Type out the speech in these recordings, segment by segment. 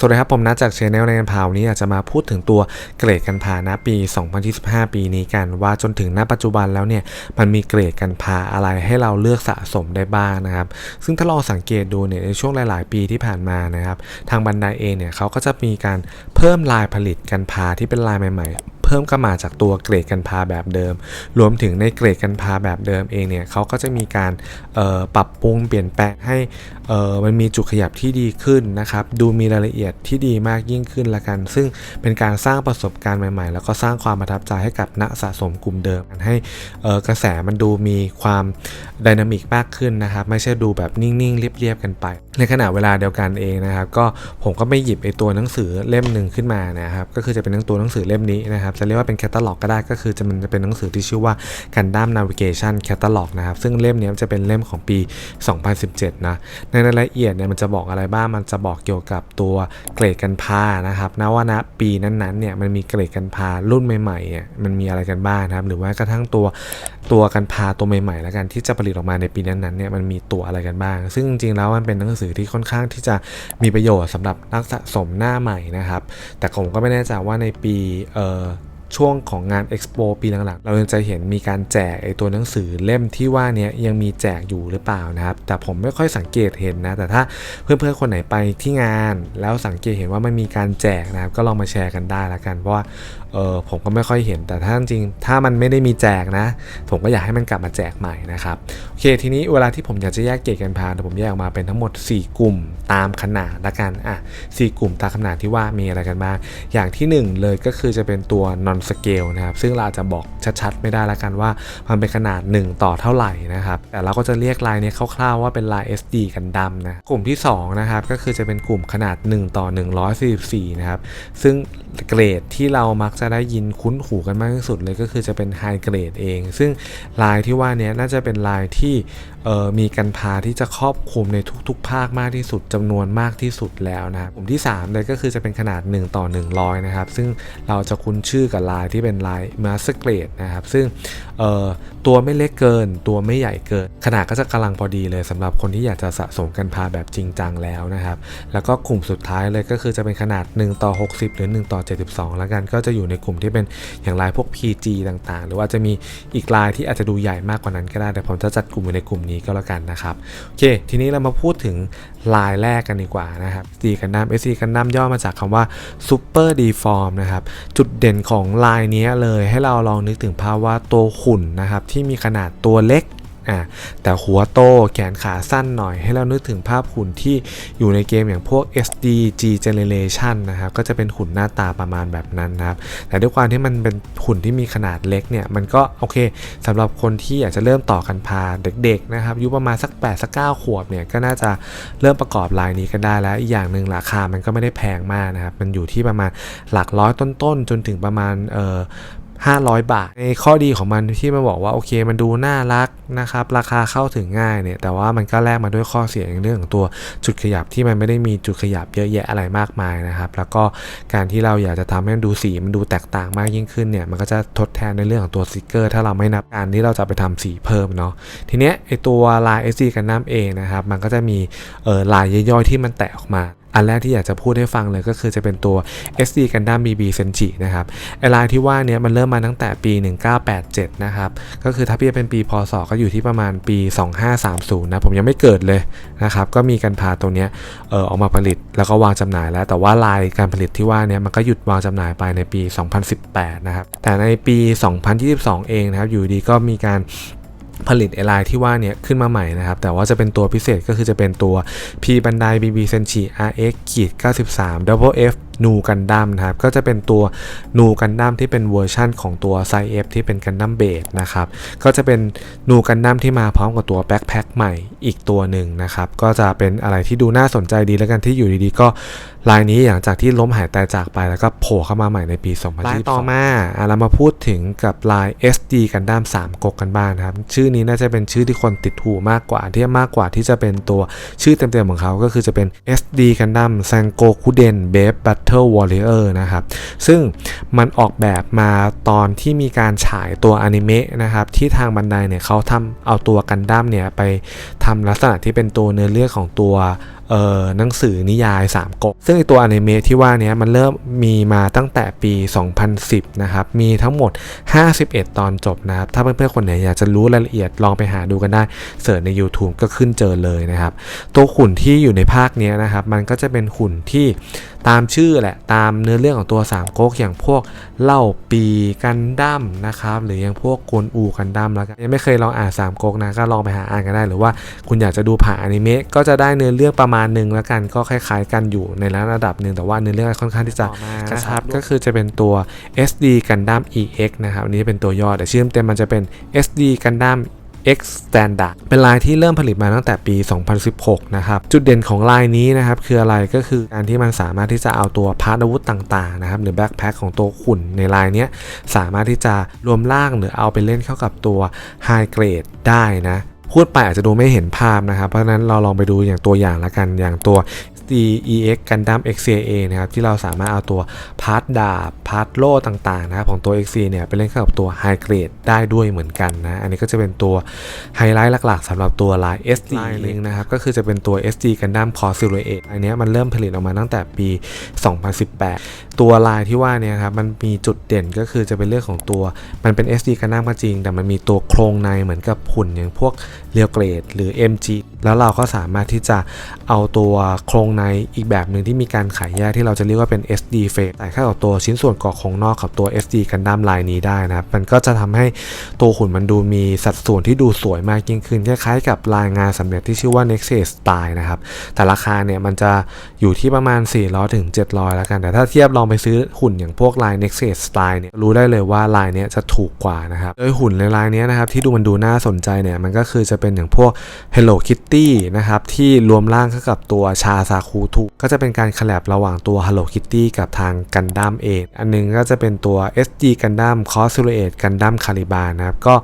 สวัสดีครับผมนัดจากชแนลในกันพาวนี้อยากจะมาพูดถึงตัวเกรดกันพานะปี 2025 ปีนี้กัน ว่าจนถึงณปัจจุบันแล้วเนี่ยมันมีเกรดกันพาอะไรให้เราเลือกสะสมได้บ้างนะครับ ซึ่งถ้าลองสังเกตดูเนี่ยในช่วงหลาย ๆ ปีที่ผ่านมานะครับ ทางบันไดเองเนี่ยเขาก็จะมีการเพิ่มลายผลิตกันพาที่เป็นลายใหม่ ๆเพิ่มก็มาจากตัวเกรดกันพาแบบเดิม รวมถึงในเกรดกันพาแบบเดิมเองเนี่ยเขาก็จะมีการปรับปรุงเปลี่ยนแปลงให้มันมีจุดขยับที่ดีขึ้นนะครับ ดูมีรายละเอียดที่ดีมากยิ่งขึ้นละกัน ซึ่งเป็นการสร้างประสบการณ์ใหม่ๆ แล้วก็สร้างความประทับใจให้กับนักสะสมกลุ่มเดิมให้กระแสมันดูมีความดินามิกมากขึ้นนะครับ ไม่ใช่ดูแบบนิ่งๆเรียบๆกันไป ในขณะเวลาเดียวกันเองนะครับ ก็ผมก็ไม่หยิบไอตัวหนังสือเล่มหนึ่งขึ้นมานะครับ ก็คือจะเป็นหนังตัวหนังสือเล่มนี้นะครับ จะเรียกว่าเป็นแคตตาล็อกก็ได้ก็คือจะมันจะเป็นหนังสือที่ชื่อว่า Gundam Navigation Catalog นะครับ ซึ่งเล่มนี้จะเป็นเล่มของปี 2017 นะ ในรายละเอียดเนี่ยมันจะบอกอะไรบ้าง มันจะบอกเกี่ยวกับตัวเกรดกันพานะครับนะว่าณปีนั้นๆเนี่ยมันมีเกรดกันพารุ่นใหม่ๆเนี่ยมันมีอะไรกันบ้างนะครับ หรือว่ากระทั่งตัว ตัวกันพาตัวใหม่ๆแล้วกันที่จะผลิตออกมาในปีนั้นๆเนี่ยมันมีตัวอะไรกันบ้าง ซึ่งจริงๆแล้วมันเป็นหนังสือที่ค่อนข้างที่จะมีประโยชน์สำหรับนักสะสมหน้าใหม่นะครับ แต่ผมก็ไม่แน่ใจว่าในปีเอ่อ ช่วงของงาน Expo ปีหลังๆ เรายังจะเห็นมีการแจกไอตัวหนังสือเล่มที่ว่าเนี้ยยังมีแจกอยู่หรือเปล่านะครับ แต่ผมไม่ค่อยสังเกตเห็นนะ แต่ถ้าเพื่อนๆคนไหนไปที่งาน แล้วสังเกตเห็นว่ามันมีการแจกนะครับ ก็ลองมาแชร์กันได้ละกัน เพราะว่าเออผมก็ไม่ค่อยเห็น แต่ถ้าจริง ถ้ามันไม่ได้มีแจกนะ ผมก็อยากให้มันกลับมาแจกใหม่นะครับ โอเค ทีนี้เวลาที่ผมอยากจะแยกเกรดกันพาผมแยกออกมาเป็นทั้งหมด 4 กลุ่มตามขนาดละกัน อะสี่กลุ่มตามขนาดที่ว่ามีอะไรกันบ้าง อย่างที่ 1 เลยก็คือจะเป็นตัว non scale นสเกลนะครับ ซึ่งเราจจะบอกชัดๆ ไม่ได้ละกันว่า มันเป็นขนาด 1 ต่อเท่าไหร่นะครับ แต่เราก็จะเรียกลายนี้คร่าวๆว่าเป็นลาย SD กันดำนะ กลุ่มที่ 2 นะครับ ก็คือจะเป็นกลุ่มขนาด 1 ต่อ 144 นะครับ ซึ่งเกรดที่เรามักจะได้ยินคุ้นหูกันมากที่สุดเลยก็คือจะเป็นไฮเกรดเอง ซึ่งลายที่ว่านี้น่าจะเป็นลายที่มีกันพาที่จะครอบคลุมในทุก ๆ ภาคมากที่สุดจำนวนมากที่สุดแล้วนะครับกลุ่มที่ 3 เลยก็คือจะเป็นขนาด 1 ต่อ 100 นะครับ ซึ่งเราจะคุ้นชื่อกับลายที่เป็นลายมาสเกรดนะครับ ซึ่งตัวไม่เล็กเกิน ตัวไม่ใหญ่เกิน ขนาดก็จะกำลังพอดีเลยสำหรับคนที่อยากจะสะสมกันพาแบบจริงจังแล้วนะครับ แล้วก็กลุ่มสุดท้ายเลยก็คือจะเป็นขนาด 1 ต่อ 60 หรือ 1 ต่อ 72 แล้วกัน ก็จะอยู่ในกลุ่มที่เป็นอย่างลายพวก PG ต่างๆ หรือว่าจะมีอีกลายที่อาจจะดูใหญ่มากกว่านั้นก็ได้แต่ผมจะจัดกลุ่มอยู่ในกลุ่มนี้ก็แล้วกันนะครับ โอเค ทีนี้เรามาพูดถึงลายแรกกันดีกว่านะครับ SD กันดั้ม SD กันน้ำย่อมาจากคำว่า Super Deform นะครับ จุดเด่นของลายนี้เลยให้เราลองนึกถึงภาพว่าตัวหุ่นนะครับที่มีขนาดตัวเล็ก อะแต่หัวโตแขนขาสั้นหน่อย ให้เรานึกถึงภาพหุ่นที่อยู่ในเกมอย่างพวก SD G Generation นะครับก็จะเป็นหุ่นหน้าตาประมาณแบบนั้นนะครับแต่ด้วยความที่มันเป็นหุ่นที่มีขนาดเล็กเนี่ยมันก็โอเคสำหรับคนที่อยากจะเริ่มต่อกันพาเด็กๆนะครับอายุประมาณสัก8สัก9ขวบเนี่ยก็น่าจะเริ่มประกอบลายนี้กันได้แล้วอีกอย่างหนึ่งราคามันก็ไม่ได้แพงมากนะครับมันอยู่ที่ประมาณหลักร้อยต้นๆจนถึงประมาณเออ 500 บาท ในข้อดีของมันที่มันบอกว่าโอเคมันดูน่ารักนะครับ ราคาเข้าถึงง่ายเนี่ย แต่ว่ามันก็แลกมาด้วยข้อเสียในเรื่องของตัวจุดขยับที่มันไม่ได้มีจุดขยับเยอะแยะอะไรมากมายนะครับ แล้วก็การที่เราอยากจะทำให้มันดูสีมันดูแตกต่างมากยิ่งขึ้นเนี่ย มันก็จะทดแทนในเรื่องของตัวสติกเกอร์ ถ้าเราไม่นับการที่เราจะไปทำสีเพิ่มเนาะ ทีเนี้ยไอตัวลาย SD กันน้ำเองนะครับ มันก็จะมีเออลายย่อยๆที่มันแตกออกมา อันแรกที่อยากจะพูดให้ฟังเลยก็คือจะเป็นตัว SD Gundam BB Senji นะครับไอลายที่ว่านี้มันเริ่มมาตั้งแต่ปี 1987 นะครับ ก็คือถ้าพี่เป็นปีพศก็อยู่ที่ประมาณปี 2530 นะ ผมยังไม่เกิดเลยนะครับ ก็มีการพาตัวนี้เออออกมาผลิตแล้วก็วางจำหน่ายแล้ว แต่ว่าลายการผลิตที่ว่านี้มันก็หยุดวางจำหน่ายไปในปี 2018 นะครับ แต่ในปี 2022 เองนะครับ อยู่ดีก็มีการ ผลิตไอไลน์ที่ว่าเนี่ยขึ้นมาใหม่นะครับ แต่ว่าจะเป็นตัวพิเศษก็คือจะเป็นตัว P บันได BB Senchi RX ขีด93 Double F นูกันดั้มนะครับ ก็จะเป็นตัวนูกันดั้มที่เป็นเวอร์ชั่นของตัวไซเอฟที่เป็นกันดั้มเบสนะครับ ก็จะเป็นนูกันดั้มที่มาพร้อมกับตัวแบ็คแพ็คใหม่อีกตัวหนึ่งนะครับ ก็จะเป็นอะไรที่ดูน่าสนใจดีแล้วกันที่อยู่ดีๆ ก็ลายนี้หลังจากที่ล้มหายตายจากไปแล้วก็โผล่เข้ามาใหม่ในปี 2022ลายต่อมาเรามาพูดถึงกับลาย SD กันดั้ม3ก๊กกันบ้างครับ ชื่อนี้น่าจะเป็นชื่อที่คนติดหูมากกว่าที่มากกว่าที่จะเป็นตัวชื่อเต็มๆของเขาก็คือจะเป็น SD กันดั้มแซงโกคุเดนเบฟบัต Battle Warrior นะครับ ซึ่งมันออกแบบมาตอนที่มีการฉายตัวอนิเมะนะครับ ที่ทางบันไดเนี่ยเขาทำเอาตัวกันดั้มเนี่ยไปทำลักษณะที่เป็นตัวเนื้อเรื่องของตัวหนังสือนิยายสามก๊กซึ่งตัวอนิเมะที่ว่าเนี้ยมันเริ่มมีมาตั้งแต่ปี 2010 นะครับ มีทั้งหมด 51 ตอนจบนะครับ ถ้าเพื่อนๆคนไหนอยากจะรู้รายละเอียดลองไปหาดูกันได้เสิร์ชใน YouTube ก็ขึ้นเจอเลยนะครับ ตัวขุนที่อยู่ในภาคเนี้ยนะครับ มันก็จะเป็นขุนที่ตามชื่อแหละตามเนื้อเรื่องของตัวสามก๊กอย่างพวกเล่าปีกันดั้มนะครับหรืออย่างพวกกวนอูกันดั้มแล้วกันยังไม่เคยลองอ่านสามก๊กนะก็ลองไปหาอ่านกันได้ หรือว่าคุณอยากจะดูผ่านอนิเมะก็จะได้เนื้อเรื่องประมาณหนึ่งแล้วกันก็คล้าย ๆ กันอยู่ในระดับหนึ่งแต่ว่าเนื้อเรื่องค่อนข้างที่จะกระชับก็คือจะเป็นตัว SD Gundam EX นะครับอันนี้เป็นตัวย่อแต่ชื่อเต็มมันจะเป็น SD Gundam X Standard เป็นลายที่เริ่มผลิตมาตั้งแต่ปี 2016 นะครับ จุดเด่นของลายนี้นะครับ คืออะไรก็คือการที่มันสามารถที่จะเอาตัวพาร์ทอาวุธต่างๆนะครับหรือแบ็คแพ็คของตัวขุนในลายนี้สามารถที่จะรวมร่างหรือเอาไปเล่นเข้ากับตัวไฮเกรดได้นะพูดไปอาจจะดูไม่เห็นภาพนะครับ เพราะฉะนั้นเราลองไปดูอย่างตัวอย่างละกันอย่างตัว DEX Gundam XCA นะครับที่เราสามารถเอาตัวพาร์ทดาบพาร์ทโล่ต่างๆนะครับของตัว XC เนี่ยไปเล่นเข้ากับตัวไฮเกรดได้ด้วยเหมือนกันนะ อันนี้ก็จะเป็นตัวไฮไลท์หลักๆสำหรับตัวลาย SD ลายนึงนะครับก็คือจะเป็นตัว SD Gundam Core Silhouette อันนี้มันเริ่มผลิตออกมาตั้งแต่ปี 2018 ตัวลายที่ว่าเนี่ยครับมันมีจุดเด่นก็คือจะเป็นเรื่องของตัวมันเป็น SD Gundam ก็จริง แต่มันมีตัวโครงในเหมือนกับหุ่นอย่างพวกเรียวเกรดหรือ MG แล้วเราก็สามารถที่จะเอาตัวโครงในอีกแบบหนึ่งที่มีการขายแยกที่เราจะเรียกว่าเป็น SD frame แต่ข้ากับตัวชิ้นส่วนเกาะโครงนอกกับตัว SD กันดั้มลายนี้ได้นะครับ มันก็จะทำให้ตัวหุ่นมันดูมีสัดส่วนที่ดูสวยมากยิ่งขึ้น คล้ายๆ กับลายงานสำเร็จที่ชื่อว่า Nexus Style นะครับ แต่ราคาเนี่ยมันจะอยู่ที่ประมาณ 400ถึง700 แล้วกัน แต่ถ้าเทียบลองไปซื้อหุ่นอย่างพวกลาย Nexus Style เนี่ยรู้ได้เลยว่าลายเนี้ยจะถูกกว่านะครับ โดยหุ่นในลายนี้นะครับที่ดูมันดูน่าสนใจเนี่ยมันก็คือจะเป็นอย่างพวก Hello Kitty นะครับที่รวมร่างเข้ากับตัวชาซาคูทุก็จะเป็นการคอลแลบระหว่างตัว Hello Kitty กับทางกันดั้มเองอันนึงก็จะเป็นตัว SG กันดั้ม Cross Silhouette กันดั้มคาริบานะครับ ก็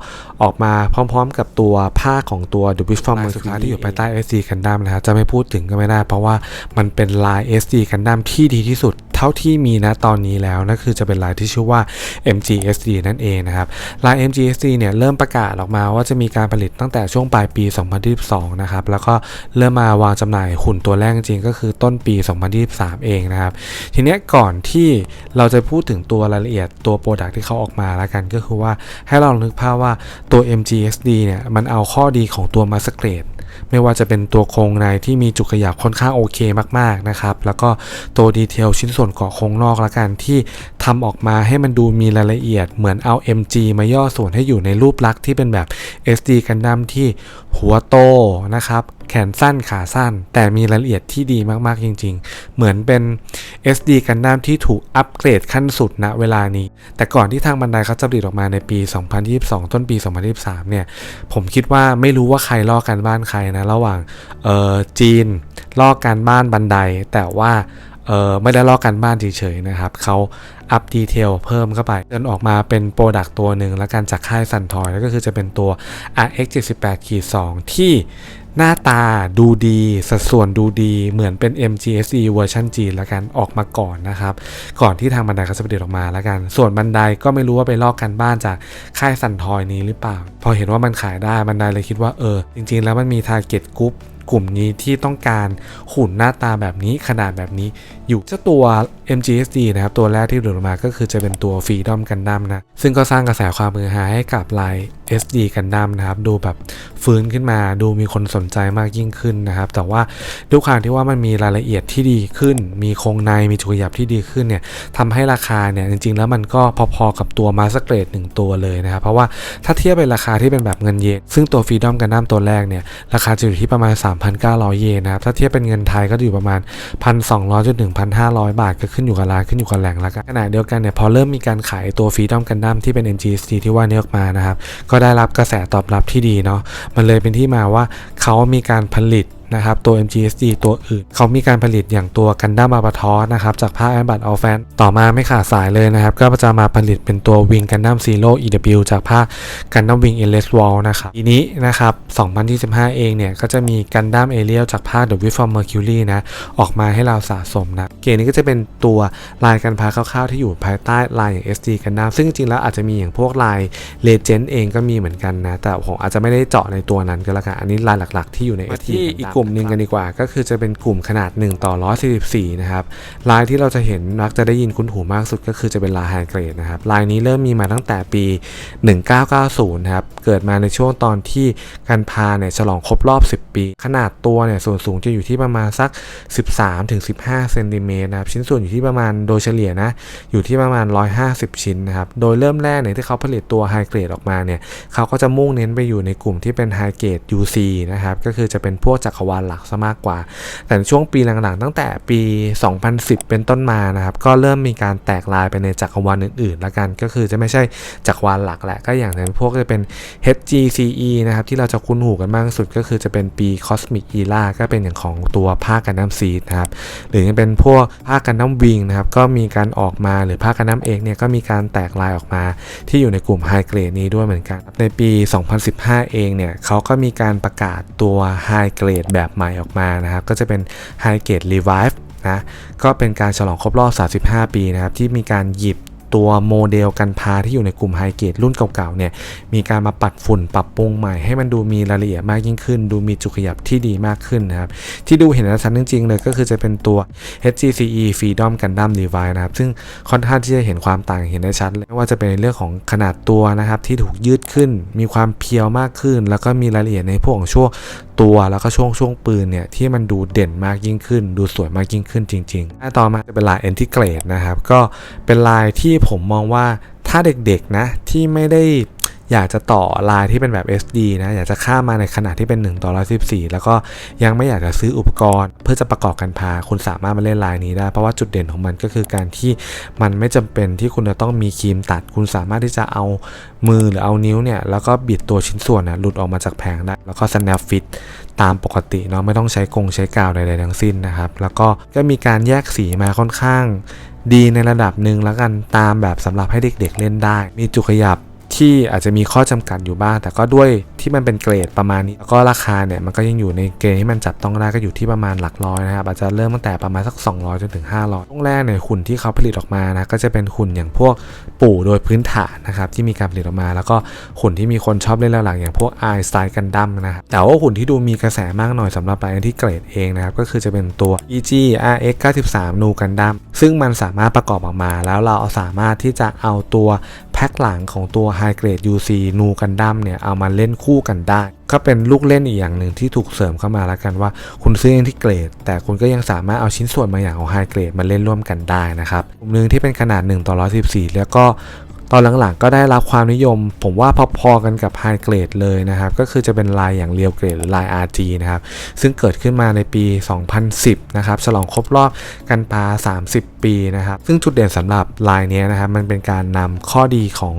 ออกมาพร้อมๆกับตัวผ้าของตัว The Wish from Mercury ที่อยู่ภายใต้ SG กันดั้มนะครับจะไม่พูดถึงก็ไม่ได้เพราะว่ามันเป็นลาย SG กันดั้มที่ดีที่สุดเท่าที่มีนะตอนนี้แล้วนั่นคือจะเป็นลายที่ชื่อว่า MGSD นั่นเองนะครับลาย MGSD เนี่ยเริ่มประกาศออกมาว่าจะมีการผลิตตั้งแต่ช่วงปลายปี 2022 นะครับแล้วก็เริ่มมาวางจำหน่ายหุ่นตัวแรกจริงๆก็คือต้นปี 2023 เองนะครับทีนี้ก่อนที่เราจะพูดถึงตัวรายละเอียดตัวโปรดักที่เขาออกมาแล้วกันก็คือว่าให้เรานึกภาพว่าตัว MGSD เนี่ยมันเอาข้อดีของตัว m a s เกรด ไม่ว่าจะเป็นตัวโครงในที่มีจุกขยับค่อนข้างโอเคมากๆนะครับ แล้วก็ตัวดีเทลชิ้นส่วนเกาะโครงนอกละกันที่ทำออกมาให้มันดูมีรายละเอียด เหมือนเอา MG มาย่อส่วนให้อยู่ในรูปลักษณ์ที่เป็นแบบ SD กันดั้มที่หัวโตนะครับ ขนสั้นขาสั้น แต่มีรายละเอียดที่ดีมากๆจริง ๆ เหมือนเป็น SD กันดั้มที่ถูกอัปเกรดขั้นสุดณเวลานี้ แต่ก่อนที่ทางบันไดเขาจะผลิตออกมาในปี 2022 ต้นปี 2023 เนี่ย ผมคิดว่าไม่รู้ว่าใครลอกกันบ้านใครนะ ระหว่างเอ่อจีนลอกการบ้านบันได แต่ว่าเออไม่ได้ลอกกันบ้านเฉยๆนะครับเขาอัปดีเทลเพิ่มเข้าไปจนออกมาเป็นโปรดักตัวหนึ่งแล้วกันจากค่ายสันทอยแล้วก็คือจะเป็นตัว RX 78 2ที่ หน้าตาดูดี สัดส่วนดูดีเหมือนเป็น MGSE เวอร์ชันจีนล้วกันออกมาก่อนนะครับ ก่อนที่ทางบันไดเขาจะผลิตออกมาล้วกัน ส่วนบันไดก็ไม่รู้ว่าไปลอกกันบ้านจากค่ายสันทอยนี้หรือเปล่า พอเห็นว่ามันขายได้บันไดเลยคิดว่าเออ จริง ๆ แล้วมันมีทาร์เก็ตกรุ๊ปกลุ่มนี้ที่ต้องการหุ่นหน้าตาแบบนี้ขนาดแบบนี้ อยู่เจ้าตัว MGSD นะครับ ตัวแรกที่หลุดออกมาก็คือจะเป็นตัว Freedom Gundam นะ ซึ่งก็สร้างกระแสความมือหาให้กับลาย SD Gundam นะครับ ดูแบบฟื้นขึ้นมา ดูมีคนสนใจมากยิ่งขึ้นนะครับ แต่ว่าด้วยความที่ว่ามันมีรายละเอียดที่ดีขึ้น มีโครงในมีจุกหยับที่ดีขึ้นเนี่ยทำให้ราคาเนี่ยจริงๆ แล้วมันก็พอๆกับตัวมาสเกรดหนึ่งตัวเลยนะครับ เพราะว่าถ้าเทียบเป็นราคาที่เป็นแบบเงินเยนซึ่งตัว Freedom Gundam ตัวแรกเนี่ยราคาจะอยู่ที่ประมาณ 3,900 เยนนะครับถ้าเทียบเป็นเงินไทยก็อยู่ประมาณ 1,200จนถึง1,500 บาท ก็ขึ้นอยู่กับร้านขึ้นอยู่กับแหล่งแล้วกันขณะเดียวกันเนี่ยพอเริ่มมีการขายตัว Freedom Gundam ที่เป็น MGST ที่ว่านี้ออกมานะครับก็็ได้รับกระแสตอบรับที่ดีเนาะมันเลยเป็นที่มาว่าเขามีการผลิต นะครับตัว MGSD ตัวอื่น เขามีการผลิตอย่างตัวกันดั้มอาบาทอสนะครับจากภาคแอมบัตอัลแฟนต่อมาไม่ขาดสายเลยนะครับ ก็จะมาผลิตเป็นตัววิงกันดั้มซีโร่ EW จากภาคกันดั้มวิงเอเลสวอลนะครับทีนี้นะครับ 2025 เองเนี่ย ก็จะมีกันดั้มเอเรียลจากภาค The Wish from Mercury นะ ออกมาให้เราสะสมนะ เกมนี้ก็จะเป็นตัวลายกันพาคร่าวๆ ที่อยู่ภายใต้ลายอย่าง SD กันดั้มซึ่งจริงๆแล้วอาจจะมีอย่างพวกลายเลเจนด์เองก็มีเหมือนกันนะแต่ผมอาจจะไม่ได้เจาะในตัวนั้นก็แล้วกันอันนี้ลายหลักๆ ที่อยู่ใน SD ที่อีกกลุ่มลุ่มหนึ่งกันดีกว่า ก็คือจะเป็นกลุ่มขนาด 1 ต่อ 144 นะครับลายที่เราจะเห็นมักจะได้ยินคุ้นหูมากสุดก็คือจะเป็นลายไฮเกรดนะครับลายนี้เริ่มมีมาตั้งแต่ปี 1990นะครับ เกิดมาในช่วงตอนที่การพาเนี่ยฉลองครบรอบ 10 ปี ขนาดตัวเนี่ยส่วนสูงจะอยู่ที่ประมาณสัก 13-15เซนติเมตรนะครับชิ้นส่วนอยู่ที่ประมาณโดยเฉลี่ยนะอยู่ที่ประมาณ 150 ชิ้นนะครับโดยเริ่มแรกเนี่ยที่เขาผลิตตัวไฮเกรดออกมาเนี่ยเขาก็จะมุ่งเน้นไปอยู่ในกลุ่มที่เป็นไฮเกรด UC นะครับก็คือจะเป็นพวกจักรวาลหลักซะมากกว่า แต่ช่วงปีหลังๆ ตั้งแต่ปี 2010 เป็นต้นมานะครับ ก็เริ่มมีการแตกลายไปในจักรวาลอื่นๆ แล้วกัน ก็คือจะไม่ใช่จักรวาลหลักแหละก็อย่างเช่นพวกจะเป็น HGCE นะครับที่เราจะคุ้นหูกันมากที่สุดก็คือจะเป็นปี Cosmic Era ก็เป็นอย่างของตัวภาคกันน้ำซีดนะครับหรือยังเป็นพวกภาคกันน้ำวิงนะครับก็มีการออกมาหรือภาคกันน้ำเอกเนี่ยก็มีการแตกลายออกมา ที่อยู่ในกลุ่มไฮเกรดนี้ด้วยเหมือนกัน ในปี 2015 เองเนี่ยเขาก็มีการประกาศตัวไฮเกรดแบบใหม่ออกมานะครับ ก็จะเป็นไฮเกรด Revive นะก็เป็นการฉลองครบรอบ 35 ปีนะครับ ที่มีการหยิบตัวโมเดลกันพาที่อยู่ในกลุ่มไฮเกรดรุ่นเก่าๆเนี่ยมีการมาปัดฝุ่นปรับปรุงใหม่ให้มันดูมีรายละเอียดมากยิ่งขึ้น ดูมีจุดขยับที่ดีมากขึ้นนะครับ ที่ดูเห็นชัดจริงๆเลยก็คือจะเป็นตัว HGCE Freedom Gundam Revive นะครับ ซึ่งค่อนข้างที่จะเห็นความต่างเห็นได้ชัดไม่ว่าจะเป็นในเรื่องของขนาดตัวนะครับที่ถูกยืดขึ้น มีความเพียวมากขึ้น แล้วก็มีรายละเอียดในพวกของช่วง ตัวแล้วก็ช่วงช่วงปืนเนี่ยที่มันดูเด่นมากยิ่งขึ้น ดูสวยมากยิ่งขึ้นจริงๆหน้าต่อมาจะเป็นลายเอนทิเกรดนะครับ ก็เป็นลายที่ผมมองว่าถ้าเด็กๆนะที่ไม่ได้ อยากจะต่อลายที่เป็นแบบ SD นะ อยากจะข้ามมาในขนาดที่เป็น1ต่อ114 แล้วก็ยังไม่อยากจะซื้ออุปกรณ์ เพื่อจะประกอบกันพา คุณสามารถมาเล่นลายนี้ได้ เพราะว่าจุดเด่นของมันก็คือการที่มันไม่จำเป็นที่คุณจะต้องมีครีมตัด คุณสามารถที่จะเอามือหรือเอานิ้วเนี่ย แล้วก็บิดตัวชิ้นส่วนนะหลุดออกมาจากแผงได้ แล้วก็ snap fit ตามปกติเนาะ ไม่ต้องใช้กงใช้กาวใดๆทั้งสิ้นนะครับ แล้วก็ก็มีการแยกสีมาค่อนข้างดีในระดับหนึ่งแล้วกันตามแบบสำหรับให้เด็กๆเล่นได้ มีจุดขยับ ที่อาจจะมีข้อจำกัดอยู่บ้าง แต่ก็ด้วยที่มันเป็นเกรดประมาณนี้แล้วก็ราคาเนี่ยมันก็ยังอยู่ในเกณฑ์ที่มันจับต้องได้ก็อยู่ที่ประมาณหลักร้อยนะครับอาจจะเริ่มตั้งแต่ประมาณสัก 200จนถึง 500ช่วงแรกเนี่ยหุ่นที่เขาผลิตออกมานะก็จะเป็นหุ่นอย่างพวกปู่โดยพื้นฐานนะครับที่มีการผลิตออกมา แล้วก็หุ่นที่มีคนชอบเล่นหลังๆอย่างพวกไอสไตล์กันดั้มนะครับแต่ว่าหุ่นที่ดูมีกระแสมากหน่อยสำหรับรายที่เกรดเองนะครับก็คือจะเป็นตัว EG RX 93นูกันดั้มซึ่งมันสามารถประกอบออกมา แล้วเราสามารถที่จะเอาตัว แพ็คหลังของตัว High Grade UC นูกันดั้มเนี่ยเอามาเล่นคู่กันได้ ก็เป็นลูกเล่นอีกอย่างหนึ่งที่ถูกเสริมเข้ามาแล้วกันว่า คุณซื้อเองที่เกรด แต่คุณก็ยังสามารถเอาชิ้นส่วนบางอย่างของไฮเกรดมาเล่นร่วมกันได้นะครับกลุ่มหนึ่งที่เป็นขนาด 1 ต่อ 114 แล้วก็ ตอนหลังๆก็ได้รับความนิยม ผมว่าพอๆกันกับไฮเกรดเลยนะครับ ก็คือจะเป็นลายอย่างเรียวเกรดหรือลาย RG นะครับ ซึ่งเกิดขึ้นมาในปี 2010 นะครับ ฉลองครบรอบกันปา 30 ปีนะครับ ซึ่งจุดเด่นสำหรับลายนี้นะครับ มันเป็นการนำข้อดีของ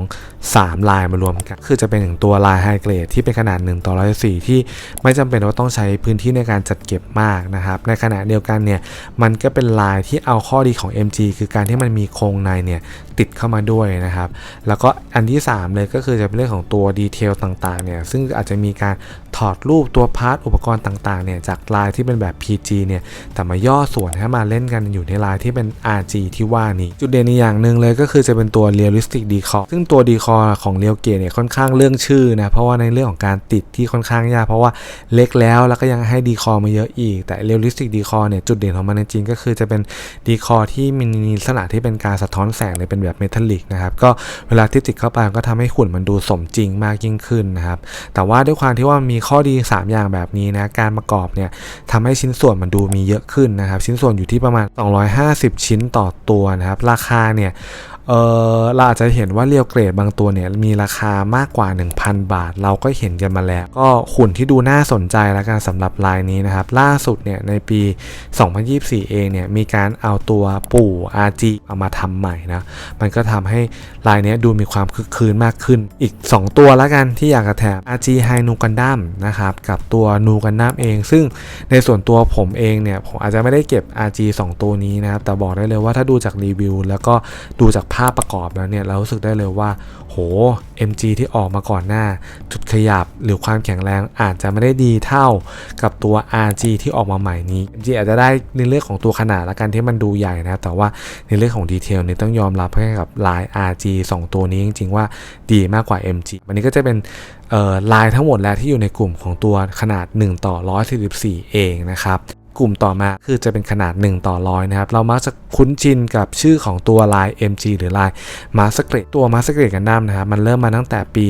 3 ลายมารวมกัน คือจะเป็นอย่างตัวลายไฮเกรดที่เป็นขนาด1ต่อ104ที่ไม่จำเป็นว่าต้องใช้พื้นที่ในการจัดเก็บมากนะครับ ในขณะเดียวกันเนี่ย มันก็เป็นลายที่เอาข้อดีของ MG คือการที่มันมีโครงในเนี่ยติดเข้ามาด้วยนะครับแล้วก็อันที่ 3 เลยก็คือจะเป็นเรื่องของตัวดีเทลต่างๆเนี่ยซึ่งอาจจะมีการ ถอดรูปตัวพาร์ทอุปกรณ์ต่างๆเนี่ยจากลายที่เป็นแบบ PG เนี่ยแต่มาย่อส่วนให้มาเล่นกันอยู่ในลายที่เป็น RG ที่ว่านี้ จุดเด่นอีกอย่างหนึ่งเลยก็คือจะเป็นตัว Realistic Decor ซึ่งตัว Decor ของเรียวเกตเนี่ยค่อนข้างเรื่องชื่อนะเพราะว่าในเรื่องของการติดที่ค่อนข้างยากเพราะว่าเล็กแล้วแล้วก็ยังให้ดีคอมาเยอะอีก แต่ Realistic Decor เนี่ยจุดเด่นของมันจริงก็คือจะเป็นดีคอที่มีลักษณะที่เป็นการสะท้อนแสงเลยเป็นแบบเมทัลลิกนะครับก็เวลาที่ติดเข้าไปก็ทำให้หุ่นมันดูสมจริงมากยิ่งขึ้นนะครับแต่ว่าด้วยความที่ว่ามีข้อดี 3 อย่างแบบนี้นะ การประกอบเนี่ยทำให้ชิ้นส่วนมันดูมีเยอะขึ้นนะครับ ชิ้นส่วนอยู่ที่ประมาณ 250 ชิ้นต่อตัวนะครับ ราคาเนี่ย เออเราอาจจะเห็นว่าเรียวเกรดบางตัวเนี่ยมีราคามากกว่า 1,000 บาท เราก็เห็นกันมาแล้ว ก็หุ่นที่ดูน่าสนใจแล้วกันสำหรับลายนี้นะครับ ล่าสุดเนี่ยในปี 2024 เองเนี่ยมีการเอาตัวปู่ RG เอามาทำใหม่นะ มันก็ทำให้ลายนี้ดูมีความคึกคืนมากขึ้น อีก 2 ตัวแล้วกันที่อยากจะแถม RG High Nu Gundam นะครับกับตัว Nu Gundam เอง ซึ่งในส่วนตัวผมเองเนี่ยผมอาจจะไม่ได้เก็บ RG 2 ตัวนี้นะครับแต่บอกได้เลยว่าถ้าดูจากรีวิว แล้วก็ดูจากภาพประกอบแล้วเนี่ยเรารู้สึกได้เลยว่า โห MG ที่ออกมาก่อนหน้า จุดขยับหรือความแข็งแรงอาจจะไม่ได้ดีเท่ากับตัว RG ที่ออกมาใหม่นี้ MG อาจจะได้ในเรื่องของตัวขนาดและกันที่มันดูใหญ่นะ แต่ว่าในเรื่องของดีเทลนี่ต้องยอมรับให้กับลาย RG 2 ตัวนี้จริง ๆ ว่าดีมากกว่า MG วันนี้ก็จะเป็นลายทั้งหมดแล้วที่อยู่ในกลุ่มของตัวขนาด 1 ต่อ 144 เองนะครับ กลุ่มต่อมาคือจะเป็นขนาด 1 ต่อร้อยนะครับ เรามักจะคุ้นชินกับชื่อของตัวลาย MG หรือลายมาสเกรตัวมาสเกรกันดั้มนะครับ มันเริ่มมาตั้งแต่ปี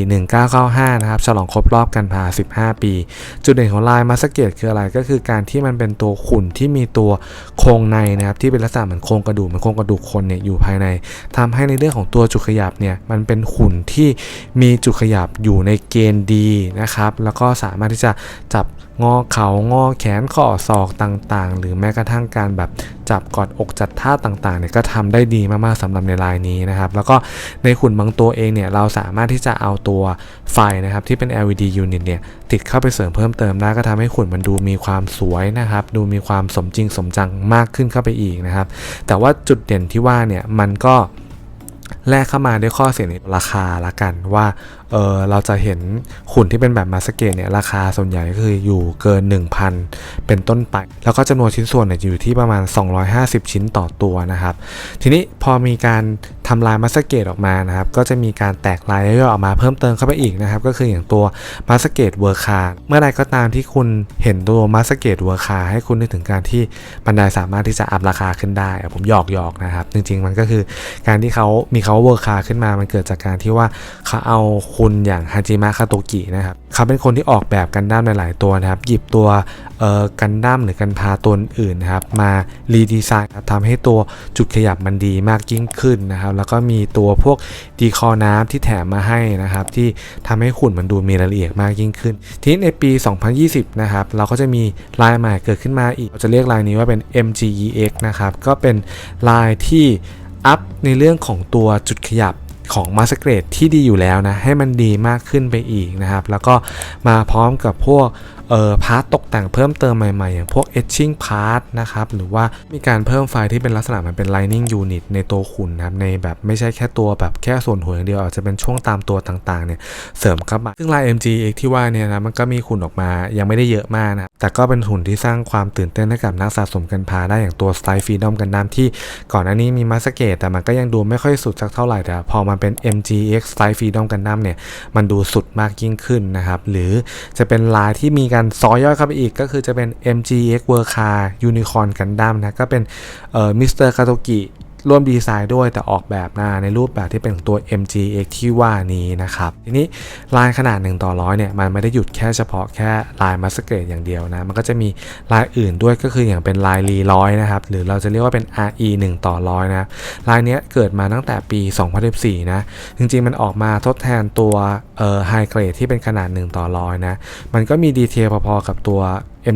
1995 นะครับ ฉลองครบรอบกันพา 15 ปี จุดเด่นของลายมาสเกรคืออะไรก็คือการที่มันเป็นตัวขุ่นที่มีตัวโครงในนะครับที่เป็นลักษณะเหมือนโครงกระดูกเหมือนโครงกระดูกคนเนี่ยอยู่ภายในทำให้ในเรื่องของตัวจุดขยับเนี่ยมันเป็นขุ่นที่มีจุดขยับอยู่ในเกณฑ์ดีนะครับแล้วก็สามารถที่จะจับ งอเขา งอแขนข้อศอกต่างๆ หรือแม้กระทั่งการแบบจับกอดอกจัดท่าต่างๆเนี่ยก็ทำได้ดีมากๆสำหรับในลายนี้นะครับ แล้วก็ในขุนบางตัวเองเนี่ยเราสามารถที่จะเอาตัวไฟนะครับที่เป็น LED unit เนี่ยติดเข้าไปเสริมเพิ่มเติมได้ก็ทำให้ขุนมันดูมีความสวยนะครับ ดูมีความสมจริงสมจังมากขึ้นเข้าไปอีกนะครับ แต่ว่าจุดเด่นที่ว่าเนี่ยมันก็แลกเข้ามาด้วยข้อเสียในราคาละกันว่าเออเราจะเห็นขุนที่เป็นแบบมาสเกตเนี่ยราคาส่วนใหญ่ก็คืออยู่เกิน 1,000 เป็นต้นไป แล้วก็จำนวนชิ้นส่วนเนี่ยอยู่ที่ประมาณ 250 ชิ้นต่อตัวนะครับ ทีนี้พอมีการทำลายมาสเกตออกมานะครับ ก็จะมีการแตกลายย่อยออกมาเพิ่มเติมเข้าไปอีกนะครับ ก็คืออย่างตัวมาสเกตเวอร์คาเมื่อใดก็ตามที่คุณเห็นตัวมาสเกตเวอร์คาให้คุณนึกถึงการที่บันไดสามารถที่จะอัพราคาขึ้นได้ ผมหยอกหยอกนะครับ จริงๆ มันก็คือการที่เขามีเขาเวอร์คาขึ้นมามันเกิดจากการที่ว่าเขาเอาคุณอย่างฮาจิมะคาโตกินะครับเขาเป็นคนที่ออกแบบกันดั้มหลาย ๆ ตัวนะครับ หยิบตัวเอ่อกันดั้มหรือกันพาตัวอื่นนะครับ มารีดีไซน์ทำให้ตัวจุดขยับมันดีมากยิ่งขึ้นนะครับ แล้วก็มีตัวพวกดีคอน้ำที่แถมมาให้นะครับ ที่ทำให้ขุ่นมันดูมีรายละเอียดมากยิ่งขึ้น ทีนี้ในปี 2020 นะครับ เราก็จะมีลายใหม่เกิดขึ้นมาอีกเราจะเรียกลายนี้ว่าเป็น MGEX นะครับ ก็เป็นลายที่อัพในเรื่องของตัวจุดขยับ ของมาสเกรดที่ดีอยู่แล้วนะ ให้มันดีมากขึ้นไปอีกนะครับ แล้วก็มาพร้อมกับพวก เอ่อพาร์ตตกแต่งเพิ่มเติมใหม่ๆ อย่างพวก etching part นะครับหรือว่ามีการเพิ่มไฟล์ที่เป็นลักษณะมันเป็น lining unit ในตัวขุนนะครับในแบบไม่ใช่แค่ตัวแบบแค่ส่วนหัวอย่างเดียวอาจจะเป็นช่วงตามตัวต่างๆเนี่ยเสริมเข้ามาซึ่งลาย MGX ที่ว่าเนี่ยนะมันก็มีขุนออกมายังไม่ได้เยอะมากนะแต่ก็เป็นหุ่นที่สร้างความตื่นเต้นให้กับนักสะสมกันพาได้อย่างตัว Style Freedom กันน้ำที่ก่อนหน้านี้มีมาสเกตแต่มันก็ยังดูไม่ค่อยสุดสักเท่าไหร่แต่พอมันเป็น MGX Style Freedom กันน้ำเนี่ยมันดูสุดมากยิ่งขึ้นนะครับหรือจะเป็นลายที่มีการซอยย่อยเข้าไปอีกก็คือจะเป็น MGX World Car Unicorn Gundam นะ ก็เป็นเอ่อมิสเตอร์คาโตกิ ร่วมดีไซน์ด้วยแต่ออกแบบมาในรูปแบบที่เป็นของตัว MGX ที่ว่านี้นะครับ ทีนี้ลายขนาด 1 ต่อร้อยเนี่ย มันไม่ได้หยุดแค่เฉพาะแค่ลายมาสเกตอย่างเดียวนะ มันก็จะมีลายอื่นด้วยก็คืออย่างเป็นลายรีร้อยนะครับ หรือเราจะเรียกว่าเป็น RE 1 ต่อร้อยนะลายนี้เกิดมาตั้งแต่ปี 2014 นะ จริงๆ มันออกมาทดแทนตัวเอ่อไฮเกรดที่เป็นขนาด 1 ต่อร้อยนะ มันก็มีดีเทลพอๆกับตัว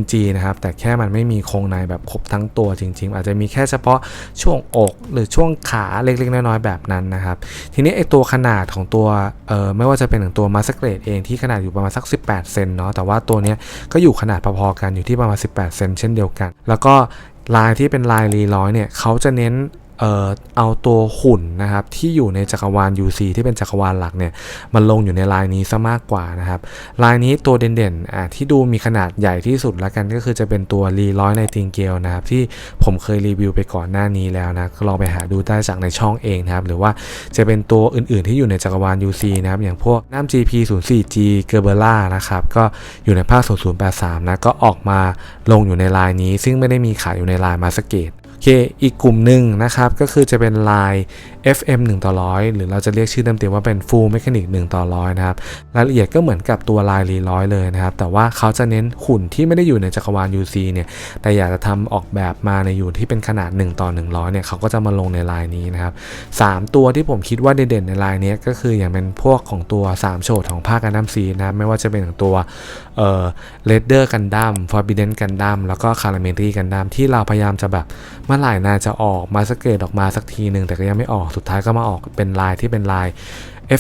MG นะครับ แต่แค่มันไม่มีโครงในแบบครบทั้งตัวจริง ๆ อาจจะมีแค่เฉพาะช่วงอกหรือช่วงขาเล็กๆ น้อยๆ แบบนั้นนะครับ ทีนี้ไอตัวขนาดของตัวเอ่อไม่ว่าจะเป็นของตัวมาสเกรดเองที่ขนาดอยู่ประมาณสัก 18 เซนเนาะ แต่ว่าตัวเนี้ยก็อยู่ขนาดพอๆกันอยู่ที่ประมาณ 18 เซนเช่นเดียวกัน แล้วก็ลายที่เป็นลายรีร้อยเนี่ยเขาจะเน้น เอ่อเอาตัวหุ่นนะครับที่อยู่ในจักรวาล UC ที่เป็นจักรวาลหลักเนี่ยมันลงอยู่ในลายนี้ซะมากกว่านะครับลายนี้ตัวเด่นๆอะที่ดูมีขนาดใหญ่ที่สุดละกันก็คือจะเป็นตัวรีร้อยในติงเกลนะครับที่ผมเคยรีวิวไปก่อนหน้านี้แล้วนะลองไปหาดูได้จากในช่องเองนะครับหรือว่าจะเป็นตัวอื่นๆที่อยู่ในจักรวาล UC นะครับอย่างพวกน้ำ GP 0 4 G g e r b e r a นะครับก็อยู่ในภาค 0083นะก็ออกมาลงอยู่ในลายนี้ ซึ่งไม่ได้มีขายอยู่ในลายมาสเกต เคอีกกลุ่มหนึ่งนะครับก็คือจะเป็นลาย FM 1 ต่อร้อยหรือเราจะเรียกชื่อเต็มๆว่าเป็น Full Mechanic 1 ต่อร้อยนะครับ รายละเอียดก็เหมือนกับตัวลายรีร้อยเลยนะครับ แต่ว่าเขาจะเน้นขุนที่ไม่ได้อยู่ในจักรวาล UC เนี่ย แต่อยากจะทำออกแบบมาในอยู่ที่เป็นขนาด 1 ต่อ 100 เนี่ย เขาก็จะมาลงในลายนี้นะครับ 3 ตัวที่ผมคิดว่าเด่นๆในลายนี้ก็คืออย่างเป็นพวกของตัว 3 โฉดของภาคกันดั้มซีนะครับไม่ว่าจะเป็นของตัวเอ่อเลดเดอร์กันดั้มฟอร์บิเดนกันดั้มแล้วก็คาราเมนตี้กันดั้มที่เราพยายามจะแบบเมื่อไหร่นาจะออกมาสเกตออกมาสักทีหนึ่งแต่ก็ยังไม่ออกสุดท้ายก็มาออกเป็นลายที่เป็นลาย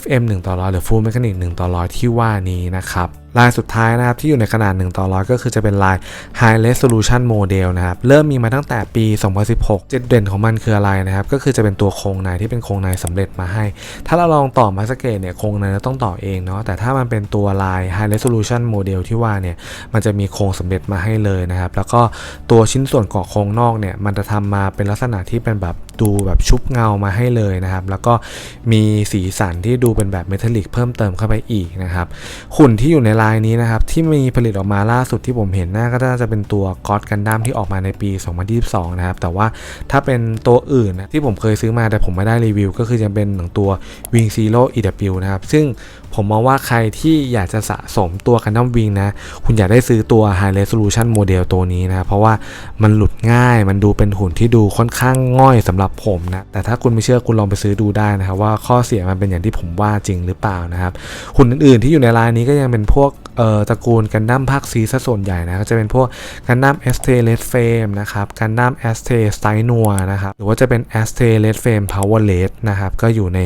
FM 1 ต่อร้อยหรือ Full Mechanic 1 ต่อร้อยที่ว่านี้นะครับลายสุดท้ายนะครับที่อยู่ในขนาด 1 ต่อร้อยก็คือจะเป็นลาย High Resolution Model นะครับ เริ่มมีมาตั้งแต่ปี 2016 จุดเด่นของมันคืออะไรนะครับ ก็คือจะเป็นตัวโครงในที่เป็นโครงในสำเร็จมาให้ ถ้าเราลองต่อมาสเกตเนี่ยโครงในเราต้องต่อเองเนาะแต่ถ้ามันเป็นตัวลาย High Resolution Model ที่ว่าเนี่ยมันจะมีโครงสำเร็จมาให้เลยนะครับ แล้วก็ตัวชิ้นส่วนเกาะโครงนอกเนี่ยมันจะทำมาเป็นลักษณะที่เป็นแบบดูแบบชุบเงามาให้เลยนะครับ แล้วก็มีสีสันที่ดูเป็นแบบเมทัลลิกเพิ่มเติมเข้าไปอีกนะครับหุ่นที่อยู่ในลายนี้นะครับ ที่มีผลิตออกมาล่าสุดที่ผมเห็นน่าก็น่าจะเป็นตัวก็อดกันดั้มที่ออกมาในปี 2022 นะครับ แต่ว่าถ้าเป็นตัวอื่นนะที่ผมเคยซื้อมาแต่ผมไม่ได้รีวิว ก็คือจะเป็นหนังตัว Wing Zero EW นะครับ ซึ่ง ผมมองว่าใครที่อยากจะสะสมตัวกันดั้มวิงนะ คุณอยากได้ซื้อตัว High Resolution Model ตัวนี้นะ เพราะว่ามันหลุดง่าย มันดูเป็นหุ่นที่ดูค่อนข้างง่อยสำหรับผมนะ แต่ถ้าคุณไม่เชื่อคุณลองไปซื้อดูได้นะครับ ว่าข้อเสียมันเป็นอย่างที่ผมว่าจริงหรือเปล่านะครับ หุ่นอื่นๆที่อยู่ในรายนี้ก็ยังเป็นพวกเอ่อตระกูลกันดั้มภาคซีซะส่วนใหญ่นะก็จะเป็นพวกกันดั้มเอสเทเลสเฟมนะครับกันดั้มเอสเทสไตนัวนะครับหรือว่าจะเป็นเอสเทเลสเฟมพาวเวอร์เลสนะครับก็อยู่ใน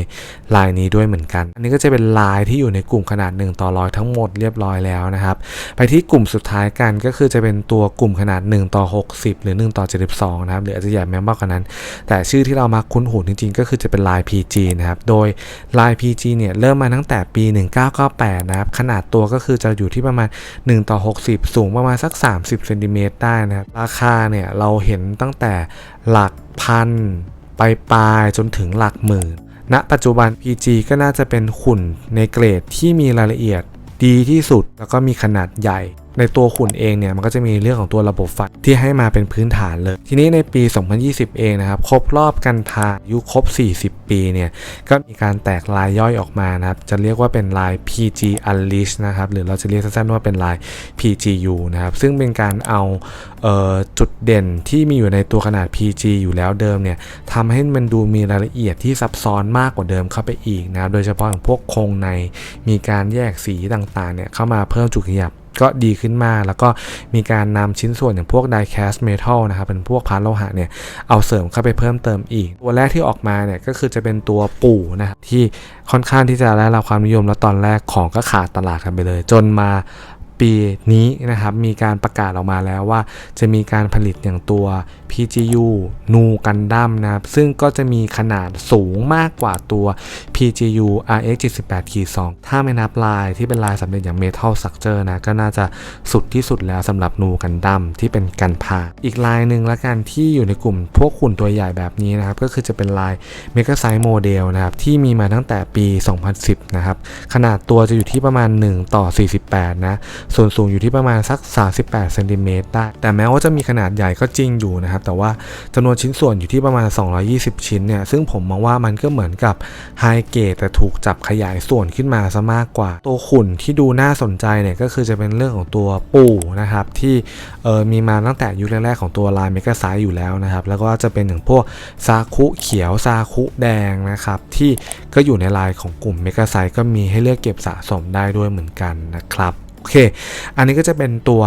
ลายนี้ด้วยเหมือนกัน อันนี้ก็จะเป็นลายที่อยู่ในกลุ่มขนาด 1 ต่อร้อยทั้งหมดเรียบร้อยแล้วนะครับ ไปที่กลุ่มสุดท้ายกันก็คือจะเป็นตัวกลุ่มขนาด 1 ต่อ 60 หรือ 1 ต่อ 72 นะครับหรืออาจจะใหญ่แม้มากกว่านั้น แต่ชื่อที่เรามาคุ้นหูจริงๆ ก็คือจะเป็นลาย PG นะครับ โดยลาย PG เนี่ยเริ่มมาตั้งแต่ปี 1998 นะครับ ขนาดตัวก็คือจะอยู่ที่ประมาณ 1 ต่อ 60 สูงประมาณสัก 30เซนติเมตรได้นะครับ ราคาเนี่ยเราเห็นตั้งแต่หลักพันไปปลายจนถึงหลักหมื่น ณปัจจุบัน PG ก็น่าจะเป็นขุ่นในเกรดที่มีรายละเอียดดีที่สุด แล้วก็มีขนาดใหญ่ ในตัวขุ่นเองเนี่ยมันก็จะมีเรื่องของตัวระบบไฟที่ให้มาเป็นพื้นฐานเลย ทีนี้ในปี 2020 เองนะครับครบรอบกันพาอายุครบ 40 ปีเนี่ยก็มีการแตกลายย่อยออกมานะครับจะเรียกว่าเป็นลาย PG Unleash นะครับหรือเราจะเรียกสั้นๆว่าเป็นลาย PGU นะครับซึ่งเป็นการเอาเออจุดเด่นที่มีอยู่ในตัวขนาด PG อยู่แล้วเดิมเนี่ยทำให้มันดูมีรายละเอียดที่ซับซ้อนมากกว่าเดิมเข้าไปอีกนะครับโดยเฉพาะอย่างพวกโครงในมีการแยกสีต่างๆเนี่ยเข้ามาเพิ่มจุดขยับ ก็ดีขึ้นมาก แล้วก็มีการนำชิ้นส่วนอย่างพวก die cast metal นะครับ เป็นพวกพาร์ทโลหะเนี่ย เอาเสริมเข้าไปเพิ่มเติมอีก ตัวแรกที่ออกมาเนี่ย ก็คือจะเป็นตัวปู่นะครับที่ค่อนข้างที่จะได้รับความนิยมแล้วตอนแรกของก็ขาดตลาดกันไปเลย จนมา ปีนี้นะครับมีการประกาศออกมาแล้วว่า จะมีการผลิตอย่างตัว PGU นูกันดั้มนะครับ ซึ่งก็จะมีขนาดสูงมากกว่าตัว PGU RX 78 2 ถ้าไม่นับลายที่เป็นลายสำเร็จอย่าง Metal Structure นะ ก็น่าจะสุดที่สุดแล้วสำหรับนูกันดั้มที่เป็นกันพา อีกลายหนึ่งละกันที่อยู่ในกลุ่มพวกขุนตัวใหญ่แบบนี้นะครับ ก็คือจะเป็นลาย Mega Size Model นะครับ ที่มีมาตั้งแต่ปี 2010 นะครับ ขนาดตัวจะอยู่ที่ประมาณ 1 ต่อ 48 นะส่วนสูงอยู่ที่ประมาณสัก 38เซนติเมตรได้ แต่แม้ว่าจะมีขนาดใหญ่ก็จริงอยู่นะครับ แต่ว่าจำนวนชิ้นส่วนอยู่ที่ประมาณ 220 ชิ้นเนี่ย ซึ่งผมมองว่ามันก็เหมือนกับไฮเกตแต่ถูกจับขยายส่วนขึ้นมาซะมากกว่า ตัวขุ่นที่ดูน่าสนใจเนี่ยก็คือจะเป็นเรื่องของตัวปู่นะครับที่เออมีมาตั้งแต่ยุคแรกๆของตัวลายเมกาไซอยู่แล้วนะครับ แล้วก็จะเป็นอย่างพวกซาคุเขียวซาคุแดงนะครับที่ก็อยู่ในลายของกลุ่มเมกาไซก็มีให้เลือกเก็บสะสมได้ด้วยเหมือนกันนะครับ อเค อันนี้ก็จะเป็นตัว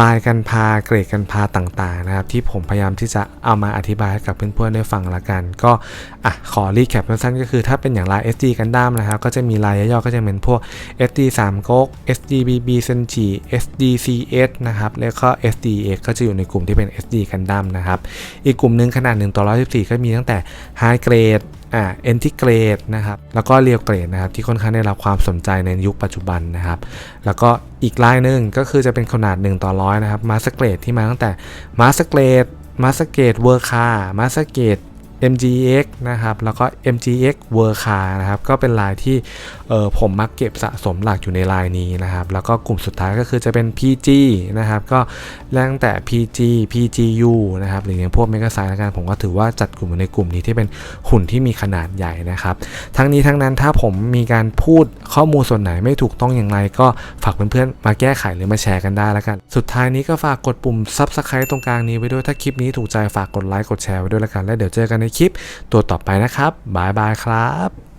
ลายกันพาเกรดกันพาต่างๆนะครับ ที่ผมพยายามที่จะเอามาอธิบายให้กับเพื่อนๆได้ฟังละกัน ก็อะขอรีแคปสั้นๆก็คือถ้าเป็นอย่างลาย SD กันดั้มนะครับ ก็จะมีลายย่อๆก็จะเป็นพวก SD 3ก๊ก SD BB Senji SD CS นะครับแล้วก็ SDX ก็จะอยู่ในกลุ่มที่เป็น SD กันดั้มนะครับ อีกกลุ่มหนึ่งขนาด1ต่อ114 ก็มีตั้งแต่ High Grade อ่าเอนทิเกรดนะครับแล้วก็เรียวเกรดนะครับที่ค่อนข้างได้รับความสนใจในยุคปัจจุบันนะครับ แล้วก็อีกลายหนึ่งก็คือจะเป็นขนาด1ต่อร้อยนะครับมาสเกรดที่มาตั้งแต่มาสเกรดมาสเกรดเวอร์คามาสเกรด MGX นะครับ แล้วก็ MGX w o r k a นะครับ ก็เป็นลายที่เออผมมักเก็บสะสมหลักอยู่ในลายนี้นะครับ แล้วก็กลุ่มสุดท้ายก็คือจะเป็น PG นะครับ ก็ตั้งแต่ PG PGU นะครับ หรืออย่างพวกเมกาไซแล้วกันผมก็ถือว่าจัดกลุ่มอยู่ในกลุ่มนี้ที่เป็นหุ่นที่มีขนาดใหญ่นะครับ ทั้งนี้ทั้งนั้นถ้าผมมีการพูดข้อมูลส่วนไหนไม่ถูกต้องอย่างไร ก็ฝากเพื่อนๆมาแก้ไขหรือมาแชร์กันได้แล้วกัน สุดท้ายนี้ก็ฝากกดปุ่ม Subscribe ตรงกลางนี้ไว้ด้วย ถ้าคลิปนี้ถูกใจฝากกดไลค์กดแชร์ไว้ด้วยแล้วกัน แล้วเดี๋ยวเจอกันในคลิปตัวต่อไปนะครับบายบายครับ